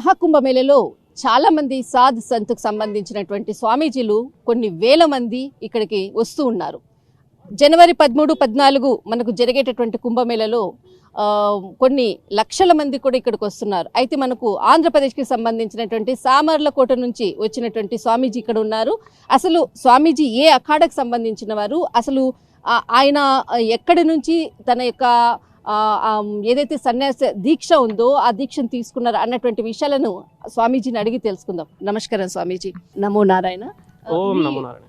మహాకుంభమేళలో చాలా మంది సాధ్ సంత్కు సంబంధించినటువంటి స్వామీజీలు కొన్ని వేల మంది ఇక్కడికి వస్తూ ఉన్నారు. జనవరి పదమూడు పద్నాలుగు మనకు జరిగేటటువంటి కుంభమేళలో కొన్ని లక్షల మంది కూడా ఇక్కడికి వస్తున్నారు. అయితే మనకు ఆంధ్రప్రదేశ్కి సంబంధించినటువంటి సామర్లకోట నుంచి వచ్చినటువంటి స్వామీజీ ఇక్కడ ఉన్నారు. అసలు స్వామీజీ ఏ అఖాడకు సంబంధించిన వారు? అసలు ఆయన ఎక్కడి నుంచి తన యొక్క ఏదైతే సన్యాస దీక్ష ఉందో ఆ దీక్షను తీసుకున్నారు అన్నటువంటి విషయాలను స్వామీజీని అడిగి తెలుసుకుందాం. నమస్కారం స్వామీజీ. నమో నారాయణ.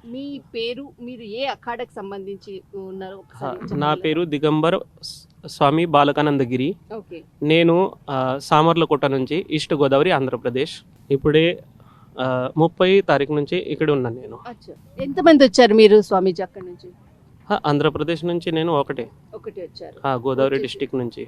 మీ- పేరు మీరు ఏ అఖాడకు సంబంధించి ఉన్నారు? నా? పేరు దిగంబర్ స్వామి బాలకానందగిరి. నేను సామర్లకోట నుంచి ఈస్ట్ గోదావరి ఆంధ్రప్రదేశ్. ఇప్పుడే ముప్పై తారీఖు నుంచి ఇక్కడ ఉన్నాను నేను. ఎంతమంది వచ్చారు మీరు స్వామీజీ అక్కడి నుంచి? ఆంధ్రప్రదేశ్ నుంచి నేను ఒకటే. ఒకటి వచ్చారు. ఆ, గోదావరి. డిస్టిక్ నుంచి.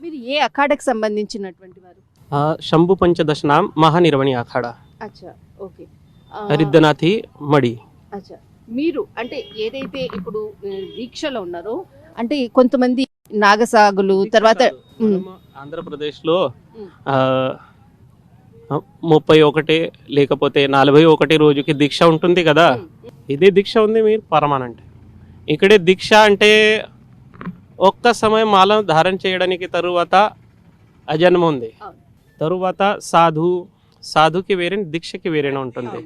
మీరు ఏ అఖాడకు సంబంధించినటువంటి వారు? ఆ, శంభు పంచదశనాం మహానిర్వణి అఖాడ. అచ్చా ఓకే. ఆ, హరిద్దనాథి మడి. అచ్చా. మీరు అంటే ఏదైతే ఇప్పుడు ఆ, దీక్షలో ఉన్నారో అంటే కొంతమంది నాగసాగులు తర్వాత మ్మ్. మనము ఆంధ్రప్రదేశ్లో. ఆ, ముప్పై ఒకటి లేకపోతే నలభై ఒకటి రోజుకి దీక్ష ఉంటుంది కదా. ఇదే దీక్ష ఉంది మీరు పరమానంటే. ఇక్కడే దీక్ష అంటే ఒక్క సమయం మాల ధారణ చేయడానికి తరువాత అజన్మ ఉంది. తరువాత సాధు సాధుకి వేరే దీక్షకి వేరేనే ఉంటుంది.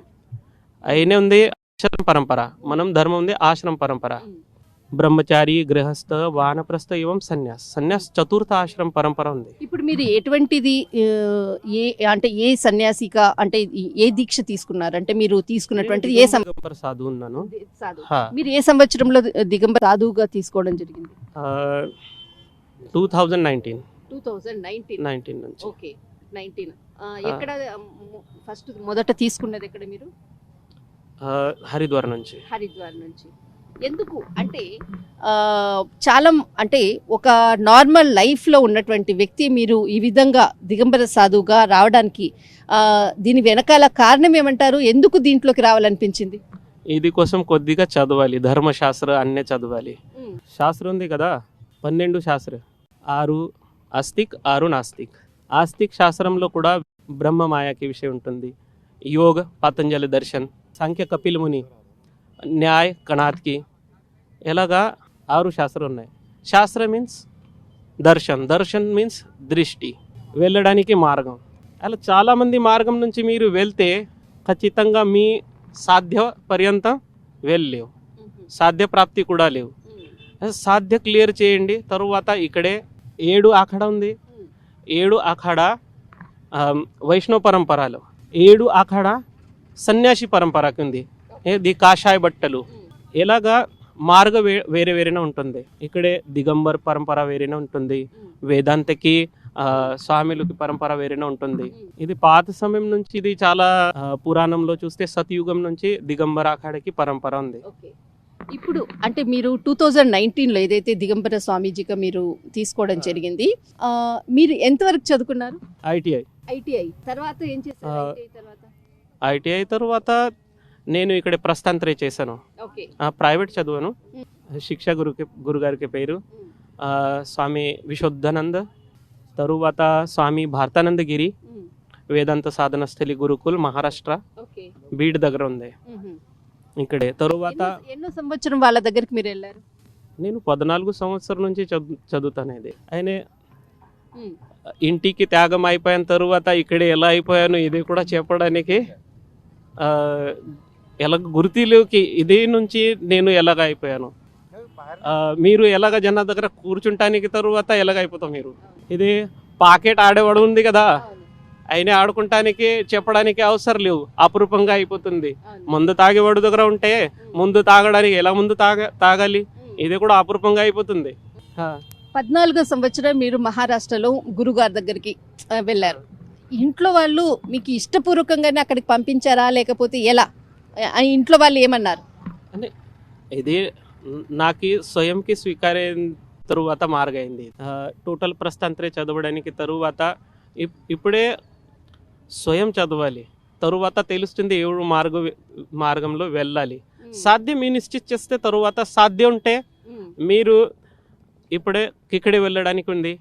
అయినే ఉంది ఆశ్రమ పరంపర. మనం ధర్మం ఉంది ఆశ్రమ పరంపర. బ్రహ్మచారి గృహస్థ వానప్రస్థ ఇవం సన్యాస్. సన్యాస్ చతుర్థ ఆశ్రమ పరంపర ఉంది. ఇప్పుడు మీరు ఎటువంటిది ఏ అంటే ఏ సన్యాసిక అంటే ఏ దీక్ష తీసుకున్నారు? అంటే మీరు తీసుకున్నటువంటిది ఏ దిగంబర సాధు ఉన్నాను. మీరు ఏ సంవత్సరంలో దిగంబర సాధువుగా తీసుకోవడం జరిగింది? Two thousand nineteen. Two thousand nineteen. Nineteen నుంచి. ఓకే. నైన్టీన్. ఎక్కడ ఫస్ట్ మొదట తీసుకున్నది ఎక్కడ మీరు? హరిద్వార్ నుంచి. హరిద్వార్ నుంచి. ఎందుకు? అంటే చాలా అంటే ఒక నార్మల్ లైఫ్లో ఉన్నటువంటి వ్యక్తి మీరు ఈ విధంగా దిగంబర సాధువుగా రావడానికి దీని వెనకాల కారణం ఏమంటారు? ఎందుకు దీంట్లోకి రావాలనిపించింది? ఇది కోసం కొద్దిగా చదవాలి. ధర్మశాస్త్ర అన్నే చదవాలి. శాస్త్రం ఉంది కదా? పన్నెండు శాస్త్ర. ఆరు ఆస్తిక్ ఆరు నాస్తిక్. ఆస్తిక్ శాస్త్రంలో కూడా బ్రహ్మ మాయాకి విషయం ఉంటుంది. యోగ పతంజలి దర్శన్ సంఖ్య కపిల్ ముని న్యాయ్ కణాత్కి ఇలాగా ఆరు శాస్త్రం ఉన్నాయి. శాస్త్రం మీన్స్ దర్శన్. దర్శన్ మీన్స్ దృష్టి. వెళ్ళడానికి మార్గం. అలా చాలామంది మార్గం నుంచి మీరు వెళ్తే ఖచ్చితంగా మీ సాధ్య పర్యంతం వెళ్ళలేవు. సాధ్య ప్రాప్తి కూడా లేవు. సాధ్య క్లియర్ చేయండి. తరువాత ఇక్కడే ఏడు అఖడ ఉంది. ఏడు అఖాడ ఆమ్, వైష్ణవ పరంపరలో. ఏడు అఖాడ సన్యాసి పరంపరకి ఉంది. ఇది కాషాయ బట్టలు. ఎలాగా? మార్గ వే- వేరే వేరేనే ఉంటుంది. ఇక్కడే దిగంబర్ పరంపర వేరేనే ఉంటుంది. వేదాంతకి ఆ, స్వామిలకి పరంపర వేరేనే ఉంటుంది. ఇది పాత సమయం నుంచి ఇది చాలా పురాణంలో చూస్తే సతయుగం నుంచి దిగంబర అఖాడకి పరంపర ఉంది. ఇప్పుడు అంటే మీరు టూ థౌజండ్ నైన్టీన్లో ఏదైతే దిగంబర స్వామీజీగా మీరు తీసుకోవడం జరిగింది మీరు ఎంతవరకు చదువుకున్నారు? ఐటీఐ ఐటీఐ తర్వాత ఏం చేశారు? ఐటీఐ తర్వాత నేను ఇక్కడ ప్రస్థాంతరే చేశాను. ప్రైవేట్ చదివాను. శిక్ష గురుకి గురుగారికి పేరు. ఆ, స్వామి విశుద్ధానంద్ తరువాత స్వామి భారతానందగిరి వేదాంత సాధన స్థలి గురుకుల్ మహారాష్ట్ర బీడ్ దగ్గర ఉంది. ఇక్కడే. తరువాత ఎన్నో- సంవత్సరం వాళ్ళ దగ్గరికి మీరు వెళ్ళారు? నేను పద్నాలుగు సంవత్సరం నుంచి చదువు చదువుతాను ఇది. ఆయన ఇంటికి త్యాగం అయిపోయిన తరువాత ఇక్కడే ఎలా అయిపోయాను ఇది కూడా చెప్పడానికి ఎలా గుర్తిలోకి ఇదే నుంచి నేను ఎలాగ అయిపోయాను? మీరు ఎలాగ జన దగ్గర కూర్చుంటానికి తరువాత ఎలాగ అయిపోతాం మీరు? ఇది పాకెట్ ఆడేవాడు ఉంది కదా అయినా ఆడుకుంటానికి చెప్పడానికి అవసరం లేవు అపురూపంగా అయిపోతుంది. ముందు తాగేవాడు దగ్గర ఉంటే ముందు తాగడానికి ఎలా ముందు తాగ తాగాలి. ఇది కూడా అపురూపంగా అయిపోతుంది. పద్నాలుగో సంవత్సరం మీరు మహారాష్ట్రలో గురుగారి దగ్గరికి వెళ్ళారు. ఇంట్లో వాళ్ళు మీకు ఇష్టపూర్వకంగానే అక్కడికి పంపించారా? లేకపోతే ఎలా? ఇంట్లో వాళ్ళు ఏమన్నారు? ఇది నాకు స్వయంకి స్వీకారైన తరువాత మార్గైంది. టోటల్ ప్రస్థాంతరే చదవడానికి తరువాత ఇప్- ఇప్పుడే స్వయం చదవాలి. తరువాత తెలుస్తుంది ఏడు మార్గ మార్గంలో వెళ్ళాలి. సాధ్యం మీ నిశ్చిత్ చేస్తే తరువాత సాధ్యం ఉంటే మీరు ఇప్పుడే ఇక్కడే వెళ్ళడానికి ఉంది.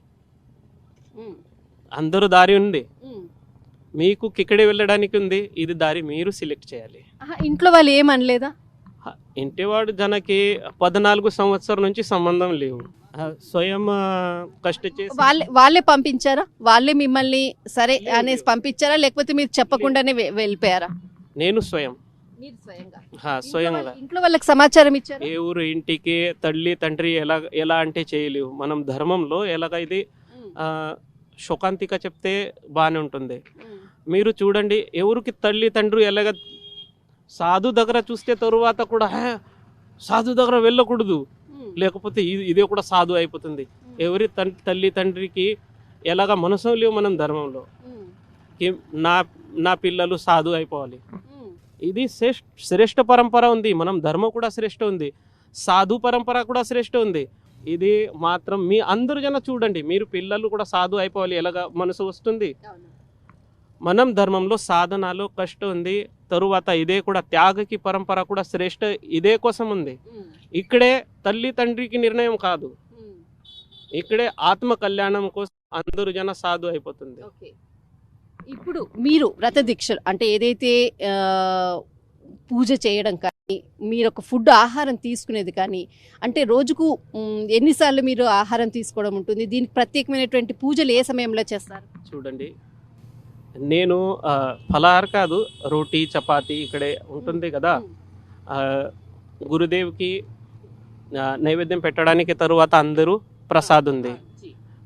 అందరూ దారి ఉంది. మీకు ఇక్కడే వెళ్ళడానికి ఉంది. ఇది దారి మీరు సెలెక్ట్ చేయాలి. ఇంట్లో వాళ్ళు ఏమనలేదా? ఇంటివాడు జనకి పద్నాలుగు సంవత్సరం నుంచి సంబంధం లేవు. స్వయం కష్ట చేసి వాళ్ళే వాళ్ళే పంపించారా? వాళ్ళే మిమ్మల్ని సరే అనేసి పంపించారా? లేకపోతే మీరు చెప్పకుండానే వెళ్ళిపోయారా? నేను స్వయం. స్వయంగా. ఇంట్లో వాళ్ళకి సమాచారం ఇచ్చారా? ఏ ఊరు ఇంటికి తల్లి తండ్రి ఎలా ఎలా అంటే చేయలేవు. మనం ధర్మంలో ఎలాగ ఇది శోకాంతిక చెప్తే బాగానే ఉంటుంది. మీరు చూడండి ఎవరికి తల్లి తండ్రి ఎలాగ సాధు దగ్గర చూస్తే తరువాత కూడా "హే, సాధు దగ్గర వెళ్ళకూడదు. లేకపోతే ఇది ఇదే కూడా సాధు అయిపోతుంది. ఎవరి తల్లి తండ్రికి ఎలాగ మనసు లేవు మనం ధర్మంలో? నా నా పిల్లలు సాధు అయిపోవాలి. ఇది శ్రేష్ఠ పరంపర ఉంది. మనం ధర్మం కూడా శ్రేష్ఠ ఉంది. సాధు పరంపర కూడా శ్రేష్ఠ ఉంది. ఇది మాత్రం మీ అందరు జన చూడండి. మీరు పిల్లలు కూడా సాధు అయిపోవాలి. ఎలాగ మనసు వస్తుంది? మనం ధర్మంలో సాధనలో కష్టం ఉంది తరువాత ఇదే కూడా త్యాగకి పరంపర కూడా శ్రేష్ఠ ఇదే కోసం ఉంది. ఇక్కడే తల్లి తండ్రికి నిర్ణయం కాదు. ఇక్కడే ఆత్మ కళ్యాణం కోసం అందరు జన సాధు అయిపోతుంది. ఓకే. ఇప్పుడు మీరు వ్రత దీక్షలు అంటే ఏదైతే పూజ చేయడం కానీ మీరు ఒక ఫుడ్ ఆహారం తీసుకునేది కానీ అంటే రోజుకు ఎన్నిసార్లు మీరు ఆహారం తీసుకోవడం ఉంటుంది? దీనికి ప్రత్యేకమైనటువంటి పూజలు ఏ సమయంలో చేస్తారు? చూడండి. నేను ఫలహార్ కాదు రోటీ చపాతి ఇక్కడే ఉంటుంది కదా. గురుదేవ్కి నైవేద్యం పెట్టడానికి తరువాత అందరూ ప్రసాద్ ఉంది.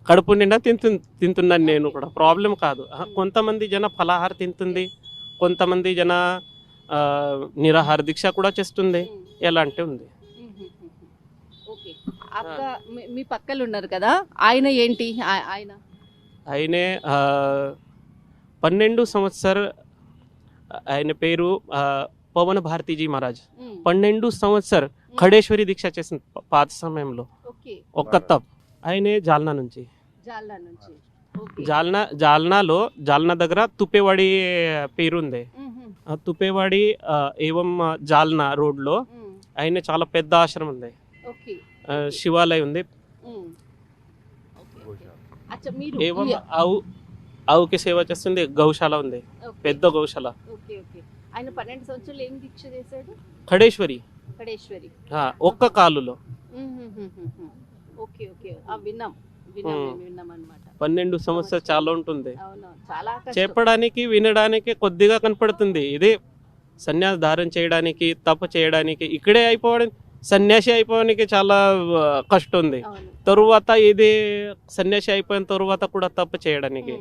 కడుపు నిండా తింటు తింటున్నాను నేను కూడా. ప్రాబ్లం కాదు. కొంతమంది జన ఫలాహార తింటుంది. కొంతమంది జన నిరాహార దీక్ష కూడా చేస్తుంది. ఎలా అంటే ఉంది. మీ- పక్కలు ఉన్నారు కదా. ఆయన ఏంటి? ఆయన? ఆయనే పన్నెండు సంవత్సర ఆయన పేరు పవన్ భారతీజీ మహారాజ్. పన్నెండు సంవత్సర్ ఖడేశ్వరి దీక్ష చేసిన పాత సమయంలో. ఒక్క తప్. ఆయనే జాల్నా నుంచి. జాల్నా జాల్నాలో జాల్నా దగ్గర తుప్పేవాడి పేరు ఉంది మ్మ్, ఆ తుప్పేవాడి ఆ, ఏవం జాల్నా రోడ్లో ఆయన చాలా పెద్ద ఆశ్రమం ఉంది. శివాలయం ఉంది. ఏవం ఆవుకి సేవ చేస్తుంది గౌశాల ఉంది. పెద్ద గౌశాల. Okay okay. ఆయన పన్నెండు సంవత్సరాలు ఏం దీక్ష చేశాడు? ఖడేశ్వరి. కడేశ్వరి ఒక్క కాలులో. Okay okay. విన్నాం. పన్నెండు సంవత్సరం చాలా ఉంటుంది. చెప్పడానికి వినడానికి కొద్దిగా కనపడుతుంది. ఇదే సన్యాసి ధారణ చేయడానికి తప చేయడానికి ఇక్కడే అయిపోవడం సన్యాసి అయిపోవడానికి చాలా కష్టం ఉంది. తరువాత ఇది సన్యాసి అయిపోయిన తరువాత కూడా తప్పు చేయడానికి.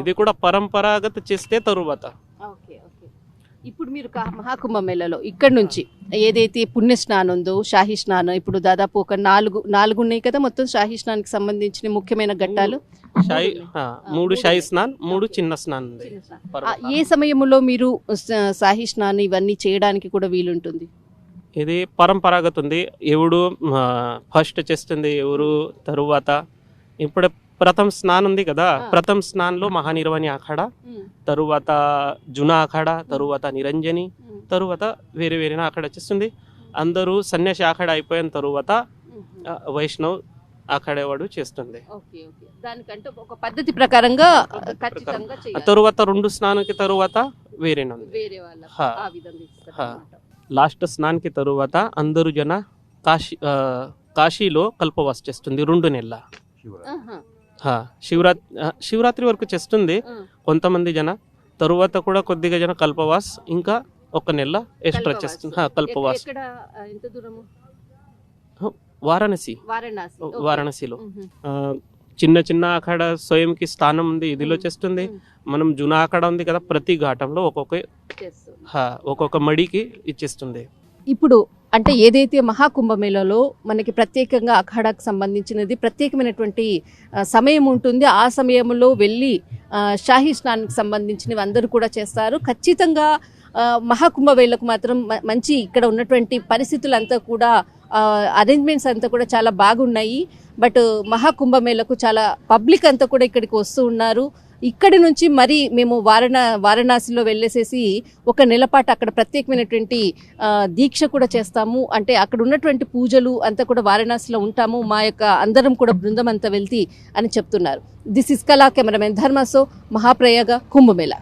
ఇది కూడా పరంపరాగత చేస్తే తరువాత. Okay okay. ఇప్పుడు మీరు మహాకుంభమేళలో ఇక్కడ నుంచి ఏదైతే పుణ్య స్నానం ఉందో షాహీ స్నానం ఇప్పుడు దాదాపు ఒక నాలుగు నాలుగు ఉన్నాయి కదా మొత్తం షాహీ స్నానానికి సంబంధించిన ముఖ్యమైన ఘట్టాలు? మూడు షాయి స్నాన్ మూడు చిన్న స్నాన్. ఏ సమయంలో మీరు షాహీ స్నానం ఇవన్నీ చేయడానికి కూడా వీలుంటుంది? ఇది పరంపరాగత ఉంది. ఎవడు ఫస్ట్ చేస్తుంది ఎవరు తరువాత. ఇప్పుడు ప్రథమ స్నాన్ ఉంది కదా. ప్రథమ స్నాన్లో మహానిర్వాణి అఖాడ తరువాత జునా అఖాడ తరువాత నిరంజని తరువాత వేరే వేరే అక్కడ చేస్తుంది అందరూ సన్యాసి అఖాడ అయిపోయిన తరువాత వైష్ణవ్ అఖాడేవాడు చేస్తుంది. దానికంటే ఒక పద్ధతి ప్రకారంగా తరువాత రెండు స్నానానికి తరువాత వేరేనా ఉంది వేరే. లాస్ట్ స్నాన్కి తరువాత అందరూ జన కాశీ కాశీలో కల్పవాస్ చేస్తుంది రెండు నెలల. హా, శివరాత్రి శివరాత్రి వరకు చేస్తుంది ఆ. కొంతమంది జన తరువాత కూడా కొద్దిగా జన కల్పవాస్ ఇంకా ఒక నెల ఎక్స్ట్రా కల్పవాస్. హా, కల్పవాస్ ఎక్కడ ఆ, ఎంత దూరము వారణాసి వారణాసి ఓకే. వారణాసిలో మ్మ్. ఆ, చిన్న చిన్న అక్కడ స్వయంకి స్థానం ఉంది ఇదిలో. చేస్తుంది మ్మ్. మనం జునా అక్కడ ఉంది కదా ప్రతి ఘాటంలో ఒక్కొక్క చేస్తుంది. హా, ఒక్కొక్క మడికి ఇచ్చేస్తుంది ఇప్పుడు అంటే ఏదైతే మహాకుంభమేళలో మనకి ప్రత్యేకంగా అఖాడాకు సంబంధించినది ప్రత్యేకమైనటువంటి సమయం ఉంటుంది. ఆ సమయంలో వెళ్ళి షాహీ స్నానానికి సంబంధించినవి అందరూ కూడా చేస్తారు. ఖచ్చితంగా ఆ, మహాకుంభమేళకు మాత్రం మంచి ఇక్కడ ఉన్నటువంటి పరిస్థితులంతా కూడా అరేంజ్మెంట్స్ అంతా కూడా చాలా బాగున్నాయి. బట్ మహాకుంభమేళకు చాలా పబ్లిక్ అంతా కూడా ఇక్కడికి వస్తూ ఉన్నారు. ఇక్కడి నుంచి మరి మేము వారణా వారణాసిలో వెళ్ళేసేసి ఒక నెలపాటు అక్కడ ప్రత్యేకమైనటువంటి దీక్ష కూడా చేస్తాము. అంటే అక్కడ ఉన్నటువంటి పూజలు అంతా కూడా వారణాసిలో ఉంటాము. మా యొక్క అందరం కూడా బృందం అంతా వెళ్తి అని చెప్తున్నారు. దిస్ ఇస్ కళా కెమెరామెన్ ధర్మాసో మహాప్రయాగ కుంభమేళ